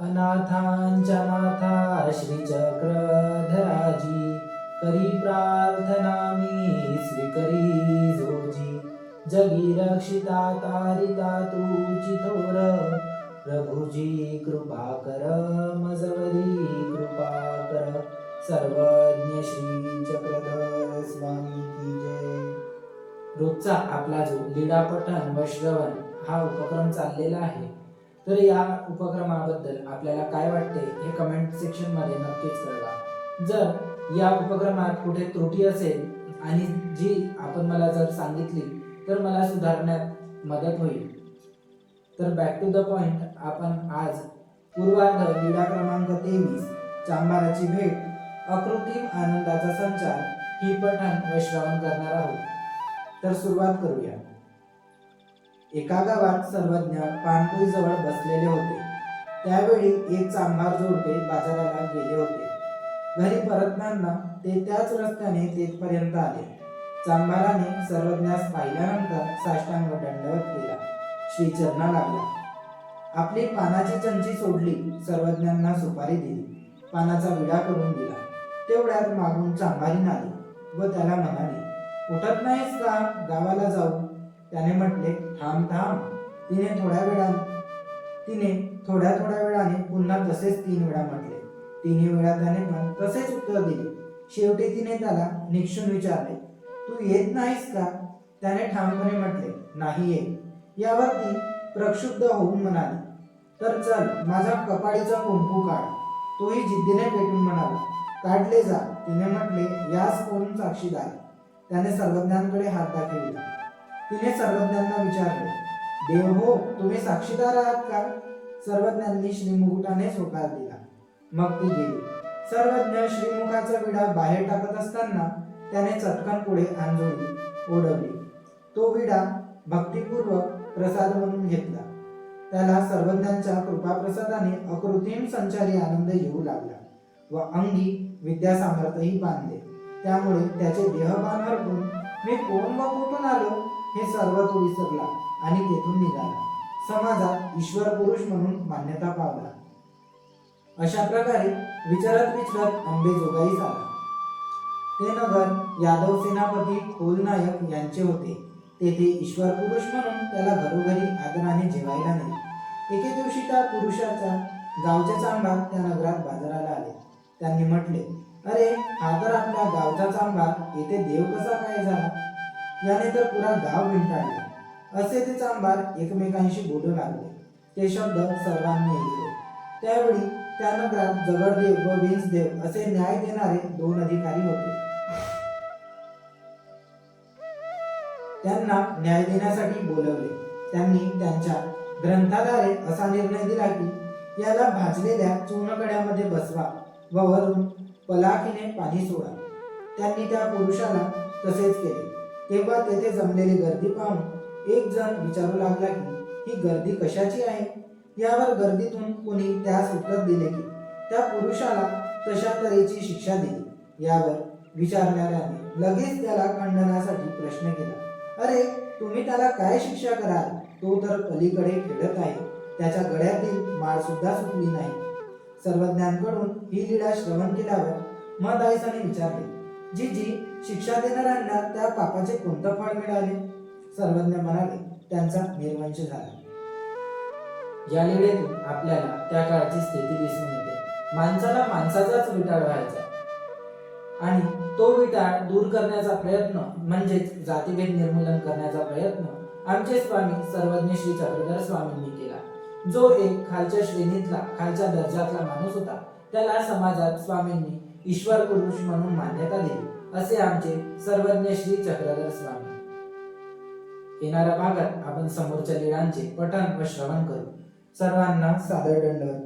अनाथांच्या नाथा श्रीचक्रधराजी. करी प्रार्थना मी स्वीकरी जोजी. जगी रक्षिता तारिता तुची थोर. प्रभुजी कृपा कर मजवरी कृपा कर. सर्वज्ञ श्री चक्रधर स्वामी की जय. रोजचा आपला जो लीडा पठण व श्रवण हा उपक्रम चाललेला आहे. तर या उपक्रमाबद्दल आपल्याला काय वाटते हे कमेंट सेक्शनमध्ये नक्कीच कळवा. जर या उपक्रमात कुठे त्रुटी असेल आणि जी आपण मला जर सांगितली तर मला सुधारण्यात मदत होईल. तर बॅक टू द पॉइंट आपण आज पूर्वार्ध लीडा क्रमांक तेवीस चांबाराची भेट अकृत्रिम आनंदाचा संचार ही पठण व श्रवण करणार आहोत. तर सुरुवात करूया. एका गावात सर्वज्ञ पानपुरी जवळ बसलेले होते. त्यावेळी एक चांभार जोडपे बाजाराला गेले होते. घरी परतताना ते त्याच रस्त्याने तेथपर्यंत आले. चांभाराने सर्वज्ञास पाहिल्यानंतर साष्टांग दंडवत केला. श्रीचरणा लागला. आपली पानाची चंची सोडली सर्वज्ञांना सुपारी दिली. पानाचा विडा करून दिला. तेवढ्यात मागून चांभारी आली व त्याला म्हणाली उठत नाहीस का? गावाला जाऊ. त्याने म्हटले थांब थांब. तिने थोड्या वेळाने तिने थोड्या थोड्या वेळाने पुन्हा तसेच तीन वेळा म्हटले. तिन्ही वेळा त्याने पण तसेच उत्तर दिले. शेवटी तिने त्याला निक्षून विचारले तू येत नाहीस का? त्याने ठामपणे म्हटले नाही येत. यावर ती प्रक्षुब्ध होऊन म्हणाली तर चल माझा कपाळीचा कुंकू काढ. तोही जिद्दीने पेटून म्हणाला काढले जा. तिने म्हटले यास कोण साक्षीदार? त्याने सर्वज्ञांकडे हात दाखविला. तिने सर्वज्ञांना विचारले. देव हो तुम्ही साक्षीदार आहात का? सर्वज्ञांनी श्रीमुकुटाने होकार दिला. मग ती गेली. सर्वज्ञ श्रीमुखाचा विडा बाहेर टाकत असताना त्याने चटकन पुढे आंजोळली ओढवली. तो विडा भक्तिपूर्वक प्रसाद म्हणून घेतला. त्याला सर्वज्ञांच्या कृपाप्रसादाने अकृत्रिम संचारी आनंद येऊ लागला व अंगी विद्यासामर्थ्यही बांधले. त्यामुळे त्याचे देहभान हरपून मी कोण व कुठून आलो? हे सर्व तो विसरला आणि तेथून निघाला. समाजात ईश्वर पुरुष म्हणून मान्यता पावला. अशा प्रकारे विचारत विचारत आंबे जोगाईस आला ते नगर यादव सेनापती खोलनायक यांचे होते. तेथे ईश्वर पुरुष म्हणून त्याला घरोघरी आदराने जेवायला नाही एके दिवशी त्या पुरुषाचा गावच्या चांबा त्या नगरात बाजाराला आले. त्यांनी म्हटले अरे हा तर आपल्या गावचा चांबा. येथे देव कसा काय झाला? याने तर पुरा गाव विंटाळले असे ते चांभार एकमेकांशी बोलू लागले. ते शब्द सर्वांनी ऐकले. त्यावेळी त्या नगरात जगडदेव व विंसदेव असे न्याय देणारे दोन अधिकारी होते. त्यांना न्याय देण्यासाठी बोलवले. त्यांनी त्यांच्या ग्रंथाद्वारे असा निर्णय दिला की याला भाजलेल्या चूर्णकड्यामध्ये बसवा व वरून पलाखीने पाणी सोडा. त्यांनी त्या पुरुषाला तसेच केले. तेव्हा तेथे जमलेली गर्दी पाहून एक जण विचारू लागला की ही गर्दी कशाची आहे? यावर गर्दीतून कोणी त्यास उत्तर दिले की त्या पुरुषाला तशा तऱ्हेची शिक्षा दिली. यावर विचारणाऱ्याने लगेच त्याला खंडनासाठी प्रश्न केला. अरे तुम्ही त्याला काय शिक्षा कराल? तो तर पलीकडे खेळत आहे. त्याच्या गळ्यातील माळ सुद्धा सुटली नाही. सर्वज्ञांकडून ही लीला श्रवण केल्यावर मत आयसाने विचारले जी जी शिक्षा देणाऱ्यांना त्या पापाचे कोणतं फळ मिळाले? सर्वज्ञ म्हणाले त्यांचा निर्वंश झाला. या लिलेतून आपल्याला त्या काळची स्थिती दिसून येते. माणसाला माणसाचाच विटाळ व्हायचा. आणि तो विटाळ दूर करण्याचा प्रयत्न म्हणजेच जातीभेद निर्मूलन करण्याचा प्रयत्न आमचे स्वामी सर्वज्ञ श्री चक्रधर स्वामींनी केला. जो एक खालच्या श्रेणीतला खालच्या दर्जातला माणूस होता त्याला समाजात स्वामींनी ईश्वर पुरुष म्हणून मान्यता दिली असे आमचे सर्वज्ञ श्री चक्रधर स्वामी. येणाऱ्या भागात आपण समोरच्या लिळांचे पठण व श्रवण करू. सर्वांना सादर दंडवत.